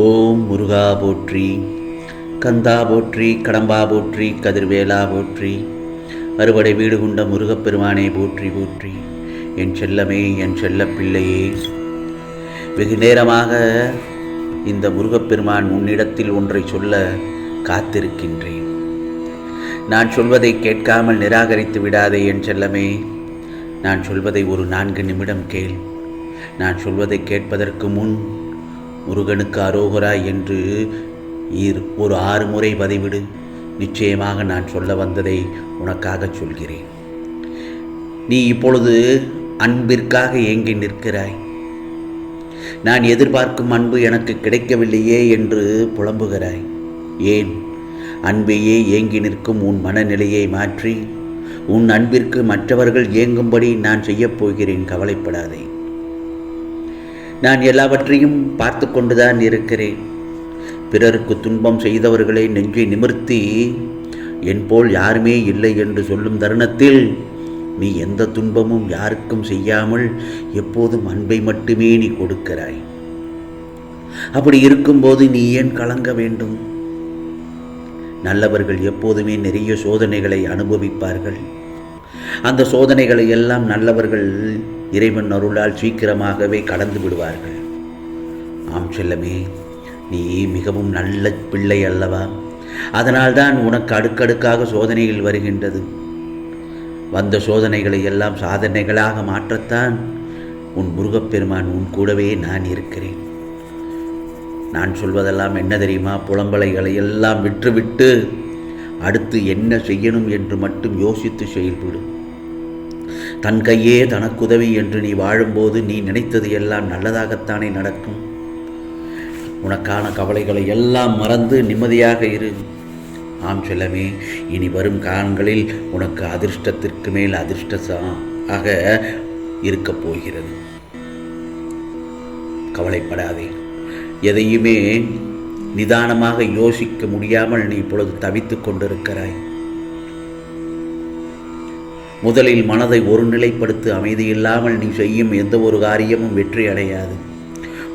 ஓம் முருகா போற்றி கந்தா போற்றி கடம்பா போற்றி கதிர்வேலா போற்றி அறுவடை வீடு கொண்ட முருகப்பெருமானை போற்றி போற்றி. என் செல்லமே என் செல்ல பிள்ளையே வெகு நேரமாக இந்த முருகப்பெருமான் உன்னிடத்தில் ஒன்றை சொல்ல காத்திருக்கின்றேன். நான் சொல்வதை கேட்காமல் நிராகரித்து விடாதே என் செல்லமே. நான் சொல்வதை ஒரு நான்கு நிமிடம் கேள். நான் சொல்வதை கேட்பதற்கு முன் முருகனுக்கு அரோகரா என்று ஈர் ஒரு ஆறு முறை பதிவிடு. நிச்சயமாக நான் சொல்ல வந்ததை உனக்காக சொல்கிறேன். நீ இப்பொழுது அன்பிற்காக ஏங்கி நிற்கிறாய். நான் எதிர்பார்க்கும் அன்பு எனக்கு கிடைக்கவில்லையே என்று புலம்புகிறாய். ஏன்? அன்பையே ஏங்கி நிற்கும் உன் மனநிலையை மாற்றி உன் அன்பிற்கு மற்றவர்கள் ஏங்கும்படி நான் செய்யப் போகிறேன். கவலைப்படாதே. நான் எல்லாவற்றையும் பார்த்து கொண்டுதான் இருக்கிறேன். பிறருக்கு துன்பம் செய்தவர்களை நெஞ்சை நிமிர்த்தி என் போல் யாருமே இல்லை என்று சொல்லும் தருணத்தில் நீ எந்த துன்பமும் யாருக்கும் செய்யாமல் எப்போதும் அன்பை மட்டுமே நீ கொடுக்கிறாய். அப்படி இருக்கும்போது நீ ஏன் கலங்க வேண்டும்? நல்லவர்கள் எப்போதுமே நிறைய சோதனைகளை அனுபவிப்பார்கள். அந்த சோதனைகளை எல்லாம் நல்லவர்கள் இறைவன் அருளால் சீக்கிரமாகவே கடந்து விடுவார்கள். ஆம் செல்லமே நீ மிகவும் நல்ல பிள்ளை அல்லவா? அதனால்தான் உனக்கு அடுக்கடுக்காக சோதனைகள் வருகின்றது. வந்த சோதனைகளை எல்லாம் சாதனைகளாக மாற்றத்தான் உன் முருகப்பெருமான் உன் கூடவே நான் இருக்கிறேன். நான் சொல்வதெல்லாம் என்ன தெரியுமா? புலம்பலைகளை எல்லாம் விட்டுவிட்டு அடுத்து என்ன செய்யணும் என்று மட்டும் யோசித்து செயல்படும் தன் கையே தனக்குதவி என்று நீ வாழும்போது நீ நினைத்தது எல்லாம் நல்லதாகத்தானே நடக்கும். உனக்கான கவலைகளை எல்லாம் மறந்து நிம்மதியாக இரு. ஆம் செல்லமே இனி வரும் காலங்களில் உனக்கு அதிர்ஷ்டத்திற்கு மேல் அதிர்ஷ்ட ஆக இருக்கப் போகிறது. கவலைப்படாதே. எதையுமே நிதானமாக யோசிக்க முடியாமல் நீ இப்பொழுது தவித்து கொண்டிருக்கிறாய். முதலில் மனதை ஒருநிலைப்படுத்த அமைதியில்லாமல் நீ செய்யும் எந்த ஒரு காரியமும் வெற்றி அடையாது.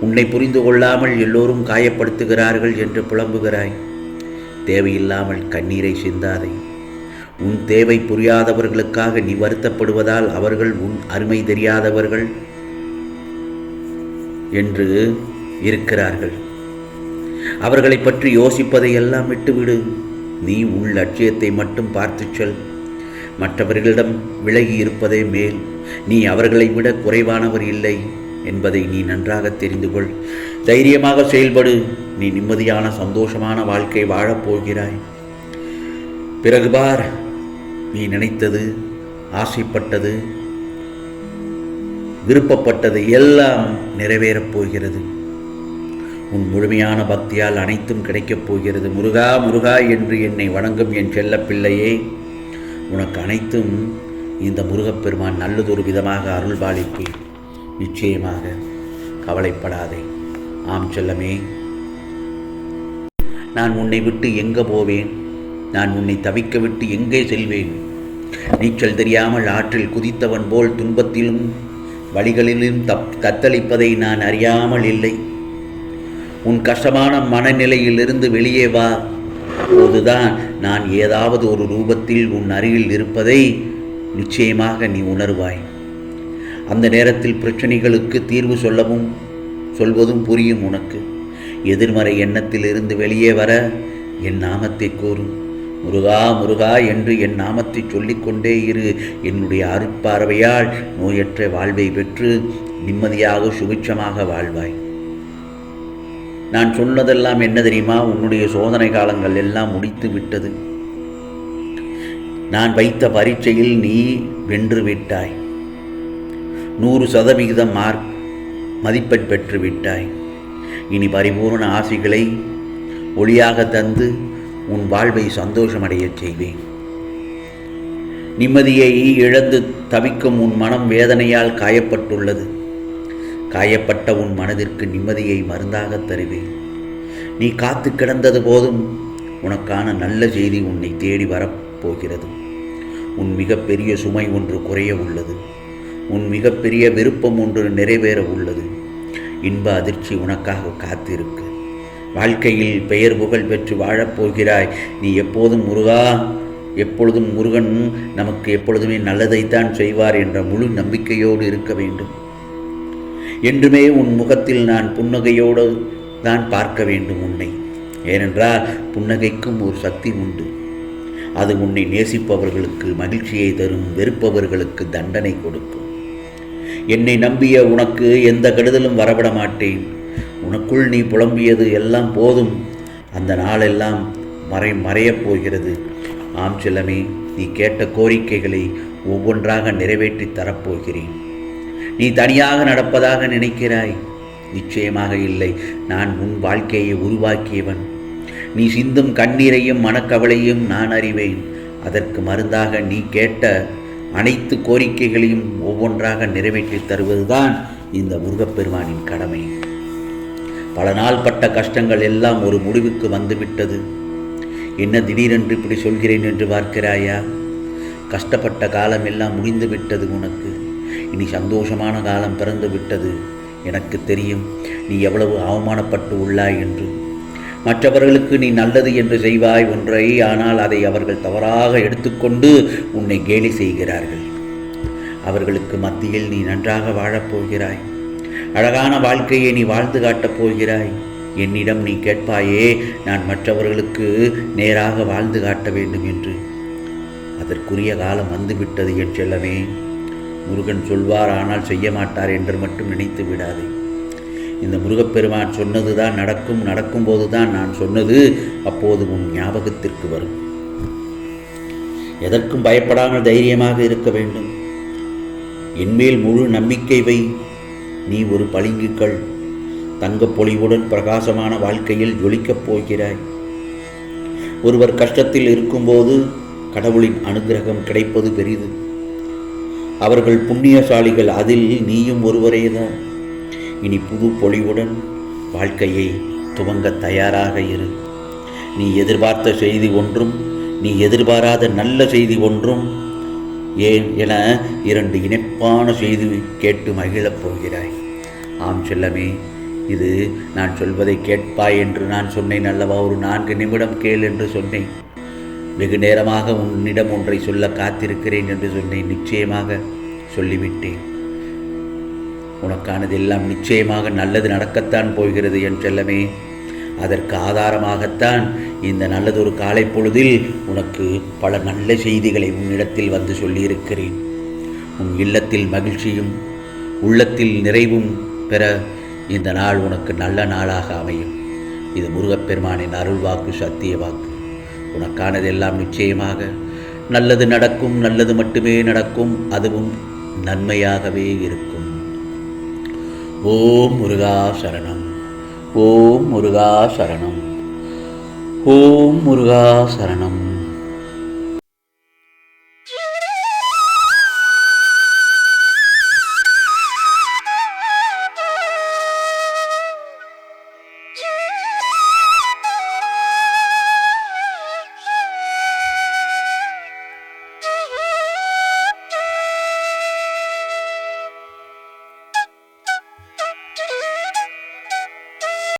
உன்னை புரிந்து கொள்ளாமல் எல்லோரும் காயப்படுத்துகிறார்கள் என்று புலம்புகிறாய். தேவையில்லாமல் கண்ணீரை சிந்தாதே. உன் தேவை புரியாதவர்களுக்காக நீ வருத்தப்படுவதால் அவர்கள் உன் அருமை தெரியாதவர்கள் என்று இருக்கிறார்கள். அவர்களை பற்றி யோசிப்பதை எல்லாம் விட்டுவிடு. நீ உன் லட்சியத்தை மட்டும் பார்த்துச் செல். மற்றவர்களிடம் விலகி இருப்பதே மேல். நீ அவர்களை விட குறைவானவர் இல்லை என்பதை நீ நன்றாக தெரிந்து கொள். தைரியமாக செயல்படு. நீ நிம்மதியான சந்தோஷமான வாழ்க்கை வாழப்போகிறாய் பிறகு பார் நீ நினைத்தது ஆசைப்பட்டது விருப்பப்பட்டது எல்லாம் நிறைவேறப் போகிறது. உன் முழுமையான பக்தியால் அனைத்தும் கிடைக்கப் போகிறது. முருகா முருகா என்று என்னை வணங்கும் என் செல்ல பிள்ளையே. உனக்கு அனைத்தும் இந்த முருகப்பெருமான் நல்லதொரு விதமாக அருள்பாலிப்பு நிச்சயமாக கவலைப்படாதே. ஆம் செல்லமே. நான் உன்னை விட்டு எங்கே போவேன்? நான் உன்னை தவிக்க விட்டு எங்கே செல்வேன்? நீச்சல் தெரியாமல் ஆற்றில் குதித்தவன் போல் துன்பத்திலும் வழிகளிலும் தப் தத்தளிப்பதை நான் அறியாமல் இல்லை. உன் கஷ்டமான மனநிலையிலிருந்து வெளியே வா. அப்போதுதான் நான் ஏதாவது ஒரு ரூபத்தில் உன் அருகில் இருப்பதை நிச்சயமாக நீ உணர்வாய். அந்த நேரத்தில் பிரச்சனைகளுக்கு தீர்வு சொல்லவும் சொல்வதும் புரியும் உனக்கு. எதிர்மறை எண்ணத்திலிருந்து வெளியே வர என் நாமத்தை கூறும் முருகா முருகா என்று என் நாமத்தை சொல்லிக்கொண்டே இரு. என்னுடைய அருட்பார்வையால் நோயற்ற வாழ்வை பெற்று நிம்மதியாக சுபிட்சமாக வாழ்வாய். நான் சொன்னதெல்லாம் என்ன தெரியுமா? உன்னுடைய சோதனை காலங்கள் எல்லாம் முடித்து விட்டது. நான் வைத்த பரீட்சையில் நீ வென்று விட்டாய். நூறு சதவிகிதம் மார்க் மதிப்பெண் பெற்று விட்டாய். இனி பரிபூர்ண ஆசைகளை ஒளியாக தந்து உன் வாழ்வை சந்தோஷமடையச் செய்வேன். நிம்மதியை இழந்து தவிக்கும் உன் மனம் வேதனையால் காயப்பட்டுள்ளது. காயப்பட்ட உன் மனதிற்கு நிம்மதியை மருந்தாக தருவேன். நீ காத்து கிடந்தது போதும் உனக்கான நல்ல செய்தி உன்னை தேடி வரப்போகிறது. உன் மிகப்பெரிய சுமை ஒன்று குறைய உள்ளது. உன் மிகப்பெரிய விருப்பம் ஒன்று நிறைவேற உள்ளது. இன்ப அதிர்ச்சி உனக்காக காத்திருக்கு. வாழ்க்கையில் பெயர் புகழ் பெற்று வாழப்போகிறாய் நீ எப்போதும் முருகா எப்பொழுதும் முருகன் நமக்கு எப்பொழுதுமே நல்லதைத்தான் செய்வார் என்ற முழு நம்பிக்கையோடு இருக்க வேண்டும். என்றுமே உன் முகத்தில் நான் புன்னகையோடு தான் பார்க்க வேண்டும் உன்னை. ஏனென்றால் புன்னகைக்கும் ஒரு சக்தி உண்டு. அது உன்னை நேசிப்பவர்களுக்கு மகிழ்ச்சியை தரும் வெறுப்பவர்களுக்கு தண்டனை கொடுக்கும். என்னை நம்பிய உனக்கு எந்த கெடுதலும் வரவிட மாட்டேன். உனக்குள் நீ புலம்பியது எல்லாம் போதும். அந்த நாளெல்லாம் மறை மறையப் போகிறது. ஆம் செல்லமே நீ கேட்ட கோரிக்கைகளை ஒவ்வொன்றாக நிறைவேற்றி தரப்போகிறேன். நீ தனியாக நடப்பதாக நினைக்கிறாய். நிச்சயமாக இல்லை. நான் உன் வாழ்க்கையை உருவாக்கியவன். நீ சிந்தும் கண்ணீரையும் மனக்கவலையும் நான் அறிவேன். அதற்கு மருந்தாக நீ கேட்ட அனைத்து கோரிக்கைகளையும் ஒவ்வொன்றாக நிறைவேற்றி தருவதுதான் இந்த முருகப்பெருமானின் கடமை. பல நாள் பட்ட கஷ்டங்கள் எல்லாம் ஒரு முடிவுக்கு வந்துவிட்டது. என்ன திடீரென்று இப்படி சொல்கிறேன் என்று பார்க்கிறாயா? கஷ்டப்பட்ட காலமெல்லாம் முடிந்துவிட்டது முடிந்து விட்டது உனக்கு. இனி சந்தோஷமான காலம் பிறந்து விட்டது. எனக்கு தெரியும் நீ எவ்வளவு அவமானப்பட்டு உள்ளாய் என்று. மற்றவர்களுக்கு நீ நல்லது என்று செய்வாய் ஒன்றை ஆனால் அதை அவர்கள் தவறாக எடுத்துக்கொண்டு உன்னை கேலி செய்கிறார்கள். அவர்களுக்கு மத்தியில் நீ நன்றாக வாழப்போகிறாய் அழகான வாழ்க்கையை நீ வாழ்ந்து காட்டப் போகிறாய். என்னிடம் நீ கேட்பாயே நான் மற்றவர்களுக்கு நேராக வாழ்ந்து காட்ட வேண்டும் என்று. அதற்குரிய காலம் வந்துவிட்டது என் செல்லமே. முருகன் சொல்வார் ஆனால் செய்ய மாட்டார் என்று மட்டும் நினைத்து விடாதே. இந்த முருகப்பெருமான் சொன்னது தான் நடக்கும் நடக்கும்போது தான் நான் சொன்னது அப்போது உன் ஞாபகத்திற்கு வரும். எதற்கும் பயப்படாமல் தைரியமாக இருக்க வேண்டும். என்மேல் முழு நம்பிக்கை வை. நீ ஒரு பளிங்குக்கள் தங்கப் பொலிவுடன் பிரகாசமான வாழ்க்கையில் ஜொலிக்கப் போகிறாய். ஒருவர் கஷ்டத்தில் இருக்கும்போது கடவுளின் அனுகிரகம் கிடைப்பது பெரிது. அவர்கள் புண்ணியசாலிகள் அதில் நீயும் ஒருவரேதான். இனி புது பொலிவுடன் வாழ்க்கையை துவங்க தயாராக இரு. நீ எதிர்பார்த்த செய்தி ஒன்றும் நீ எதிர்பாராத நல்ல செய்தி ஒன்றும் ஏன் என இரண்டு இணைப்பான செய்தி கேட்டு மகிழப் போகிறாய். ஆம் செல்லமே இது நான் சொல்வதை கேட்பாய் என்று நான் சொன்னேன் அல்லவா? ஒரு நான்கு நிமிடம் கேள் என்று சொன்னேன். வெகு நேரமாக உன்னிடம் ஒன்றை சொல்ல காத்திருக்கிறேன் என்று சொன்னேன். நிச்சயமாக சொல்லிவிட்டேன். உனக்கானது எல்லாம் நிச்சயமாக நல்லது நடக்கத்தான் போகிறது என் செல்லமே. அதற்கு ஆதாரமாகத்தான் இந்த நல்லதொரு காலை பொழுதில் உனக்கு பல நல்ல செய்திகளை உன்னிடத்தில் வந்து சொல்லியிருக்கிறேன். உன் இல்லத்தில் மகிழ்ச்சியும் உள்ளத்தில் நிறைவும் பெற இந்த நாள் உனக்கு நல்ல நாளாக அமையும். இது முருகப்பெருமானின் அருள் வாக்கு சத்திய வாக்கு உனக்கானதெல்லாம் நிச்சயமாக. நல்லது நடக்கும் நல்லது மட்டுமே நடக்கும் அதுவும் நன்மையாகவே இருக்கும். ஓம் முருகா சரணம். ஓம் முருகா சரணம். ஓம் முருகா சரணம்.